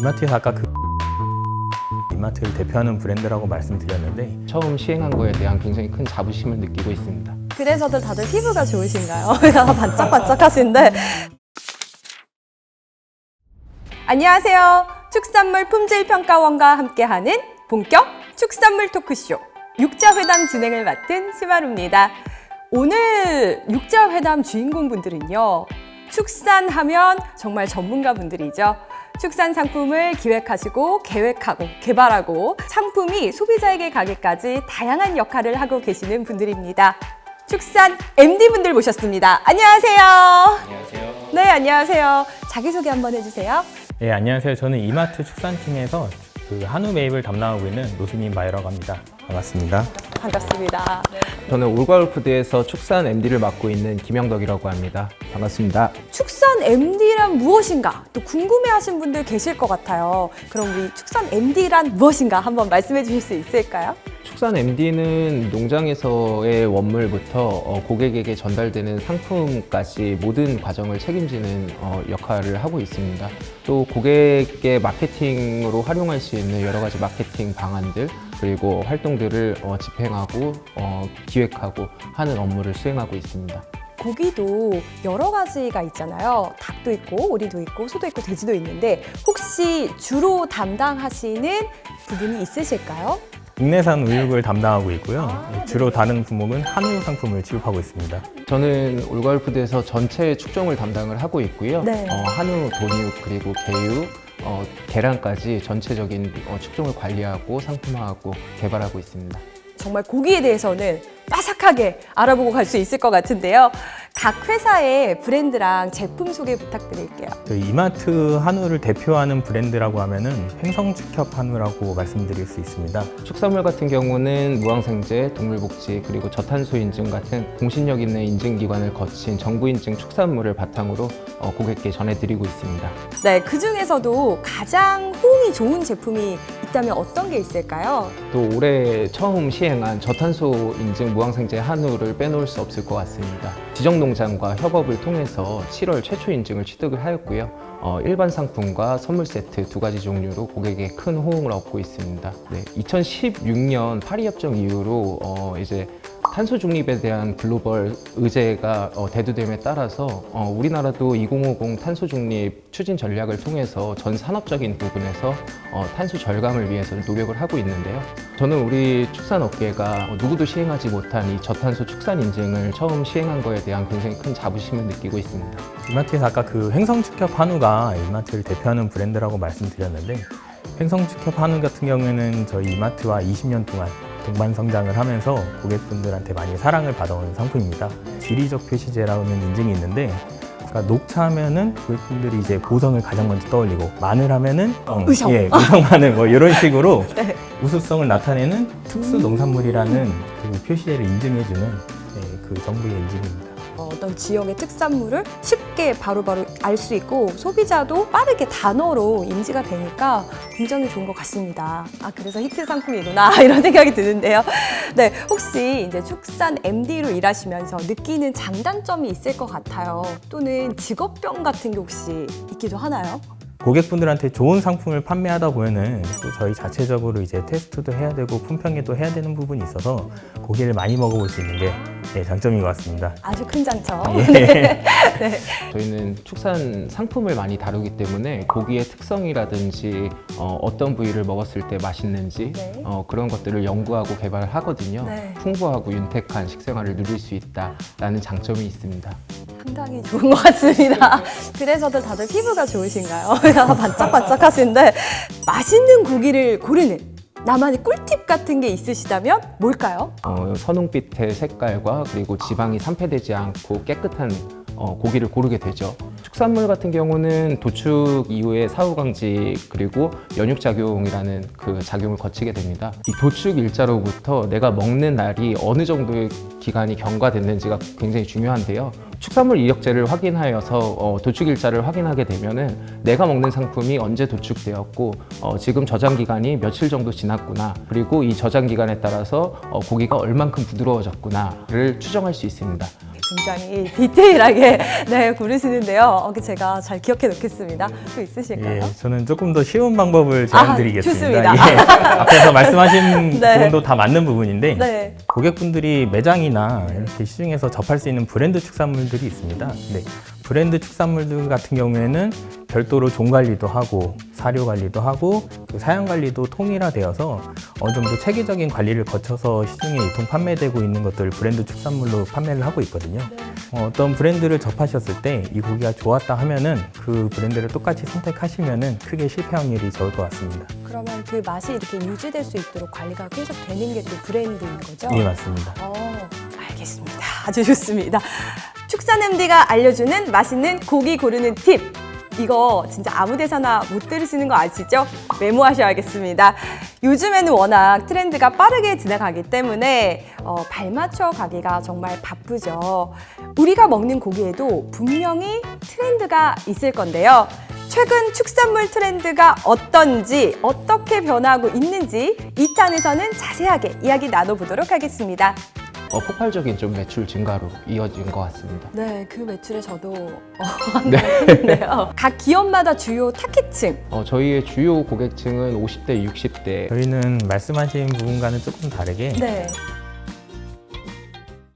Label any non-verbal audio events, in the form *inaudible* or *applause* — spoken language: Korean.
이마트에서 아까 그 이마트를 대표하는 브랜드라고 말씀드렸는데 처음 시행한 거에 대한 굉장히 큰 자부심을 느끼고 있습니다. 그래서들 다들 피부가 좋으신가요? *laughs* 반짝반짝하신데. 안녕하세요. 축산물 품질 평가원과 함께하는 본격 축산물 토크쇼 육자 회담 진행을 맡은 스마루입니다. 오늘 육자 회담 주인공분들은요. 축산하면 정말 전문가분들이죠. 축산 상품을 기획하시고 계획하고 개발하고 상품이 소비자에게 가기까지 다양한 역할을 하고 계시는 분들입니다. 축산 MD분들 모셨습니다. 안녕하세요. 안녕하세요. 네, 안녕하세요. 자기소개 한번 해주세요. 예 안녕하세요 저는 이마트 축산팀에서 그 한우 매입을 담당하고 있는 노수민 바이러라고 합니다 반갑습니다 반갑습니다. 저는 올가울푸드에서 축산 MD를 맡고 있는 김영덕이라고 합니다. 반갑습니다. 축산 MD란 무엇인가? 또 궁금해하신 분들 계실 것 같아요. 그럼 우리 축산 MD란 무엇인가 한번 말씀해 주실 수 있을까요? 축산 MD는 농장에서의 원물부터 어, 고객에게 전달되는 상품까지 모든 과정을 책임지는 어, 역할을 하고 있습니다. 또 고객의 마케팅으로 활용할 수 있는 여러 가지 마케팅 방안들 그리고 활동들을 어, 집행하고 어, 기획하고 하는 업무를 수행하고 있습니다. 고기도 여러 가지가 있잖아요. 닭도 있고, 오리도 있고, 소도 있고, 돼지도 있는데 혹시 주로 담당하시는 부분이 있으실까요? 국내산 우육을 담당하고 있고요 예, 주로 다른 품목은 한우 상품을 취급하고 있습니다 저는 올가을푸드에서 전체 축종을 담당을 하고 있고요. 네. 어, 한우, 돈육, 그리고 개육, 어, 계란까지 전체적인 어, 축종을 관리하고 상품화하고 개발하고 있습니다. 정말 고기에 대해서는 빠삭하게 알아보고 갈 수 있을 것 같은데요. 각 회사의 브랜드랑 제품 소개 부탁드릴게요. 저희 이마트 한우를 대표하는 브랜드라고 하면은 횡성축협 한우라고 말씀드릴 수 있습니다 축산물 같은 경우는 무항생제, 동물복지, 그리고 저탄소 인증 같은 공신력 있는 인증기관을 거친 정부 인증 축산물을 바탕으로 어, 고객께 전해드리고 있습니다. 네, 그 중에서도 가장 호응이 좋은 제품이 있다면 어떤 게 있을까요? 또 올해 처음 시행한 저탄소 인증 무항생제 한우를 빼놓을 수 없을 것 같습니다. 지정농장과 협업을 통해서 7월 최초 인증을 취득을 하였고요. 어, 일반 상품과 선물 세트 두 가지 종류로 고객의 큰 호응을 얻고 있습니다. 네, 2016년 파리 협정 이후로 어, 이제 탄소 중립에 대한 글로벌 의제가 어, 대두됨에 따라서 어, 우리나라도 2050 탄소 중립 추진 전략을 통해서 전 산업적인 부분에서 어, 탄소 절감을 위해서 노력을 하고 있는데요. 저는 우리 축산 업계가 어, 누구도 시행하지 못한 이 저탄소 축산 인증을 처음 시행한 거에 대한 굉장히 큰 자부심을 느끼고 있습니다. 이마트에서 아까 그 횡성축협 한우가 이마트를 대표하는 브랜드라고 말씀드렸는데 횡성축협 한우 같은 경우에는 저희 이마트와 20년 동안 동반 성장을 하면서 고객분들한테 많이 사랑을 받아온 상품입니다. 지리적 표시제라는 인증이 있는데 그러니까 녹차 하면은 고객분들이 이제 보성을 가장 먼저 떠올리고 마늘 하면은 어, 의성. 예, 의성 마늘 뭐 이런 *laughs* 식으로 네. 우수성을 나타내는 특수 농산물이라는 그 표시제를 인증해주는 예, 그 정부의 인증입니다. 어, 어떤 지역의 특산물을 쉽게 바로바로 알 수 있고 소비자도 빠르게 단어로 인지가 되니까 굉장히 좋은 것 같습니다. 아 그래서 히트 상품이구나 *laughs* 이런 생각이 드는데요. 네 혹시 이제 축산 MD로 일하시면서 느끼는 장단점이 있을 것 같아요. 또는 직업병 같은 게 혹시 있기도 하나요? 고객분들한테 좋은 상품을 판매하다 보면은 또 저희 자체적으로 이제 테스트도 해야 되고 품평회도 해야 되는 부분이 있어서 고기를 많이 먹어볼 수 있는 게 네, 장점인 것 같습니다. 아주 큰 장점. 예. *laughs* *laughs* 저희는 축산 상품을 많이 다루기 때문에 고기의 특성이라든지 어, 떤 부위를 먹었을 때 맛있는지 네. 어, 그런 것들을 연구하고 개발을 하거든요. 네. 풍부하고 윤택한 식생활을 누릴 수 있다라는 장점이 있습니다. 상당히 좋은 것 같습니다. *laughs* 그래서들 다들 피부가 좋으신가요? *laughs* 반짝반짝하신데 맛있는 고기를 고르는 나만의 꿀팁 같은 게 있으시다면 뭘까요? 어, 선홍빛의 색깔과 그리고 지방이 산패되지 않고 깨끗한 어, 고기를 고르게 되죠. 축산물 같은 경우는 도축 이후에 사후강직 그리고 연육작용이라는 그 작용을 거치게 됩니다. 이 도축 일자로부터 내가 먹는 날이 어느 정도의 기간이 경과됐는지가 굉장히 중요한데요. 축산물 이력제를 확인하여서 어, 도축 일자를 확인하게 되면은 내가 먹는 상품이 언제 도축되었고 어, 지금 저장 기간이 며칠 정도 지났구나 그리고 이 저장 기간에 따라서 어, 고기가 얼만큼 부드러워졌구나를 추정할 수 있습니다. 굉장히 디테일하게 네, 고르시는데요. 어, 제가 잘 기억해 놓겠습니다. 또 있으실까요? 예, 저는 조금 더 쉬운 방법을 제안드리겠습니다. 아. 예, *laughs* 앞에서 말씀하신 네. 부분도 다 맞는 부분인데 네. 고객분들이 매장이나 이렇게 시중에서 접할 수 있는 브랜드 축산물들이 있습니다. 네, 브랜드 축산물들 같은 경우에는 별도로 종 관리도 하고 사료 관리도 하고 그 사양 관리도 통일화되어서 어느 정도 체계적인 관리를 거쳐서 시중에 유통 판매되고 있는 것들을 브랜드 축산물로 판매를 하고 있거든요. 어, 어떤 브랜드를 접하셨을 때 이 고기가 좋았다 하면은 그 브랜드를 똑같이 선택하시면은 크게 실패 확률이 적을 것 같습니다. 그러면 그 맛이 이렇게 유지될 수 있도록 관리가 계속 되는 게 또 브랜드인 거죠? 예, 맞습니다. 어, 알겠습니다. 아주 좋습니다. 축산 MD가 알려주는 맛있는 고기 고르는 팁. 이거 진짜 아무 데서나 못 들으시는 거 아시죠? 메모하셔야겠습니다. 요즘에는 워낙 트렌드가 빠르게 지나가기 때문에 어, 발맞춰 가기가 정말 바쁘죠. 우리가 먹는 고기에도 분명히 트렌드가 있을 건데요. 최근 축산물 트렌드가 어떤지, 어떻게 변화하고 있는지 2탄에서는 자세하게 이야기 나눠보도록 하겠습니다. 어, 폭발적인 좀 매출 증가로 이어진 것 같습니다. 네, 그 매출에 저도 어, *laughs* 했는데요. 각 기업마다 주요 타깃층. 어, 저희의 주요 고객층은 50대, 60대 저희는 말씀하신 부분과는 조금 다르게 네.